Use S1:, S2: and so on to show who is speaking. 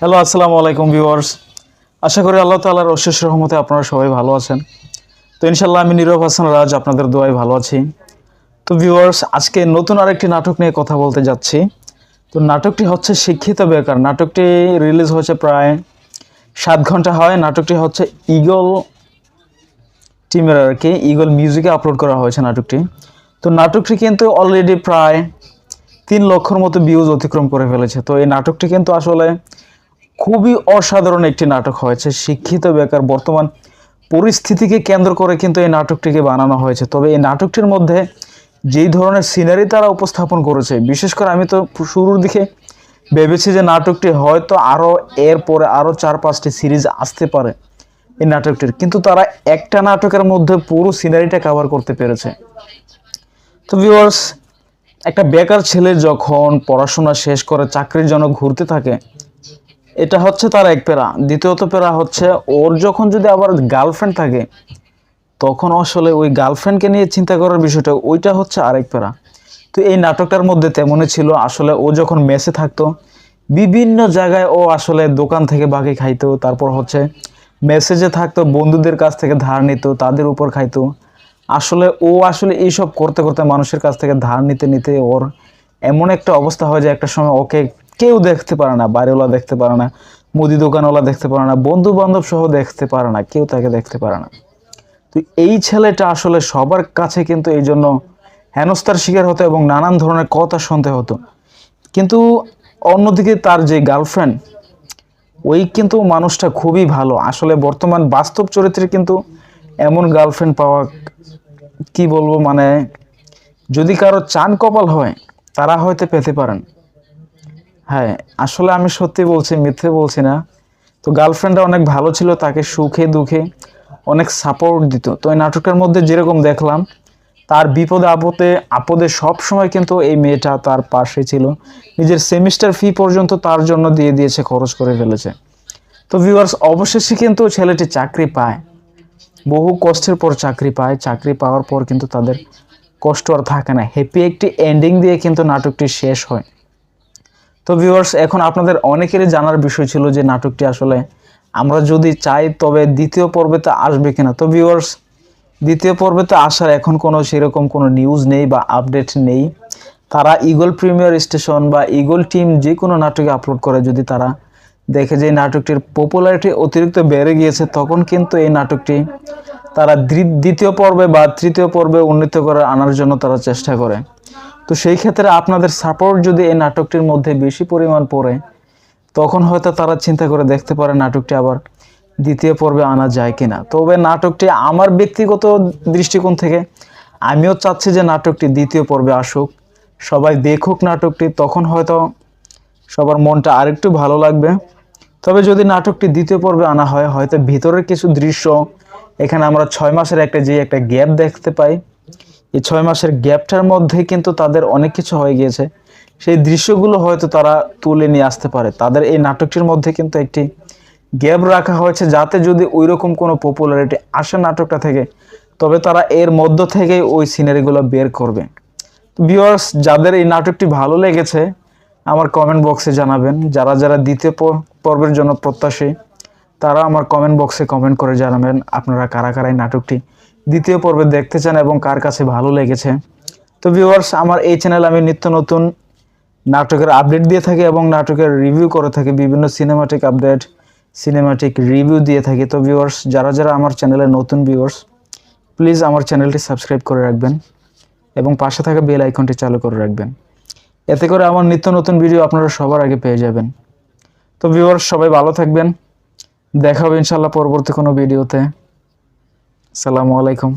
S1: Hello আসসালামু আলাইকুম viewers আশা করি আল্লাহ তাআলার অশেষ রহমতে আপনারা সবাই ভালো আছেন। তো ইনশাল্লাহ আমি নীরব হাসান রাজ, আপনাদের দোয়ায় ভালো আছি। তো ভিউয়ার্স আজকে নতুন আরেকটি নাটক নিয়ে কথা বলতে যাচ্ছি। তো নাটকটি হচ্ছে শিক্ষিত বেকার। নাটকটি রিলিজ হয়েছে প্রায় সাত ঘণ্টা হয়। নাটকটি হচ্ছে ইগল টিমের আর কি ইগল মিউজিকে আপলোড করা হয়েছে নাটকটি। তো নাটকটি কিন্তু অলরেডি প্রায় তিন লক্ষর মতো ভিউজ অতিক্রম করে ফেলেছে। তো এই নাটকটি কিন্তু আসলে খুবই অসাধারণ একটি নাটক হয়েছে। শিক্ষিত বেকার বর্তমান পরিস্থিতিকে কেন্দ্র করে কিন্তু এই নাটকটিকে বানানো হয়েছে। তবে এই নাটকটির মধ্যে যেই ধরনের সিনারি তারা উপস্থাপন করেছে, বিশেষ করে আমি তো শুরুর দিকে ভেবেছি যে নাটকটি হয়তো আরও এর পরে আরও চার পাঁচটি সিরিজ আসতে পারে এই নাটকটির। কিন্তু তারা একটা নাটকের মধ্যে পুরো সিনারিটা কভার করতে পেরেছে। তো ভিউয়ার্স একটা বেকার ছেলে যখন পড়াশোনা শেষ করে চাকরির জন্য ঘুরতে থাকে এটা হচ্ছে তার এক পেরা দ্বিতীয়ত পেরা হচ্ছে, ওর যখন যদি আবার গার্লফ্রেন্ড থাকে, তখন আসলে ওই গার্লফ্রেন্ডকে নিয়ে চিন্তা করার বিষয়টা, ওইটা হচ্ছে আরেক পেরা তো এই নাটকটার মধ্যে তেমনই ছিল, আসলে ও যখন মেসে থাকতো, বিভিন্ন জায়গায় ও আসলে দোকান থেকে বাকি খাইতো, তারপর হচ্ছে মেসেজে থাকতো, বন্ধুদের কাছ থেকে ধার নিত, তাদের উপর খাইতো। আসলে ও আসলে এইসব করতে করতে মানুষের কাছ থেকে ধার নিতে নিতে ওর এমন একটা অবস্থা হয় যে একটা সময় ওকে কেউ দেখতে পারে না, বাড়িওয়ালা দেখতে পারে না, মুদি দোকানওয়ালা দেখতে পারে না বন্ধু বান্ধব সহ দেখতে পারে না, কেউ তাকে দেখতে পারে না। তো এই ছেলেটা আসলে সবার কাছে কিন্তু এই জন্য হেনস্থার শিকার হতো এবং নানান ধরনের কথা শুনতে হতো। কিন্তু অন্যদিকে তার যে গার্লফ্রেন্ড, ওই কিন্তু মানুষটা খুবই ভালো। আসলে বর্তমান বাস্তব চরিত্রে কিন্তু এমন গার্লফ্রেন্ড পাওয়া, কি বলব মানে যদি কারও চান কপাল হয়, তারা হয়তো পেতে পারেন। হ্যাঁ আসলে আমি সত্যি বলছি, মিথ্যে বলছি না। তো গার্লফ্রেন্ডটা অনেক ভালো ছিল, তাকে সুখে দুঃখে অনেক সাপোর্ট দিত। তো এই নাটকের মধ্যে যেরকম দেখলাম, তার বিপদে আপদে আপদে সব সময় কিন্তু এই মেয়েটা তার পাশে ছিল। নিজের সেমিস্টার ফি পর্যন্ত তার জন্য দিয়ে দিয়েছে, খরচ করে ফেলেছে। তো ভিউয়ার্স অবশেষে কিন্তু ছেলেটি চাকরি পায়। বহু কষ্টের পর চাকরি পায়। চাকরি পাওয়ার পর কিন্তু তাদের কষ্ট আর থাকে না। হ্যাপি একটি এন্ডিং দিয়ে কিন্তু নাটকটি শেষ হয়। তো ভিউয়ার্স এখন আপনাদের অনেকেরই জানার বিষয় ছিল যে নাটকটি আসলে আমরা যদি চাই, তবে দ্বিতীয় পর্বেতে আসবে কিনা? তো ভিউয়ার্স দ্বিতীয় পর্বেতে আসার এখন কোনো সেরকম কোনো নিউজ নেই বা আপডেট নেই। তারা ইগল প্রিমিয়ার স্টেশন বা ইগল টিম যে কোনো নাটকে আপলোড করে, যদি তারা দেখে যে নাটকটির পপুলারিটি অতিরিক্ত বেড়ে গিয়েছে, তখন কিন্তু এই নাটকটি তারা দ্বি- দ্বিতীয় পর্বে বা তৃতীয় পর্বে উন্নীত করে আনার জন্য তারা চেষ্টা করে। তো সেই ক্ষেত্রে আপনাদের সাপোর্ট যদি এই নাটকটির মধ্যে বেশি পরিমাণ পড়ে, তখন হয়তো তারা চিন্তা করে দেখতে পারে নাটকটি আবার দ্বিতীয় পর্বে আনা যায় কিনা। তবে নাটকটি আমার ব্যক্তিগত দৃষ্টিকোণ থেকে আমিও চাচ্ছি যে নাটকটি দ্বিতীয় পর্বে আসুক, সবাই দেখুক নাটকটি, তখন হয়তো সবার মনটা আরেকটু ভালো লাগবে। তবে যদি নাটকটি দ্বিতীয় পর্বে আনা হয়, হয়তো ভিতরের কিছু দৃশ্য, এখানে আমরা ছয় মাসের একটা যে একটা গ্যাপ দেখতে পাই এই ছয় মাসের গ্যাপটার মধ্যে কিন্তু তাদের অনেক কিছু হয়ে গিয়েছে। সেই দৃশ্যগুলো হয়তো তারা তুলে নিয়ে আসতে পারে। তাদের এই নাটকটির মধ্যে কিন্তু একটি গ্যাপ রাখা হয়েছে যাতে যদি ওই রকম কোনো পপুলারিটি আসে নাটকটা থেকে, তবে তারা এর মধ্য থেকেই ওই সিনারিগুলো বের করবে। ভিউয়ার্স যাদের এই নাটকটি ভালো লেগেছে, আমার কমেন্ট বক্সে জানাবেন। যারা যারা দ্বিতীয় পর্বের জন্য প্রত্যাশী, তারা আমার কমেন্ট বক্সে কমেন্ট করে জানাবেন আপনারা কারা কারা এই নাটকটি দ্বিতীয় পর্বে দেখতে চান এবং কার কাছে ভালো লেগেছে। তো ভিউয়ার্স আমার এই চ্যানেল আমি নিত্য নতুন নাটকের আপডেট দিয়ে থাকি এবং নাটকের রিভিউ করে থাকি, বিভিন্ন সিনেমাটিক আপডেট সিনেমাটিক রিভিউ দিয়ে থাকি। তো ভিউয়ার্স যারা যারা আমার চ্যানেলের নতুন ভিউয়ার্স প্লিজ আমার চ্যানেলটি সাবস্ক্রাইব করে রাখবেন এবং পাশে থাকা বেল আইকনটি চালু করে রাখবেন। এতে করে আমার নিত্য নতুন ভিডিও আপনারা সবার আগে পেয়ে যাবেন। তো ভিউয়ার্স সবাই ভালো থাকবেন। দেখা হবে ইনশাল্লাহ পরবর্তী কোনো ভিডিওতে আসসালামু আলাইকুম।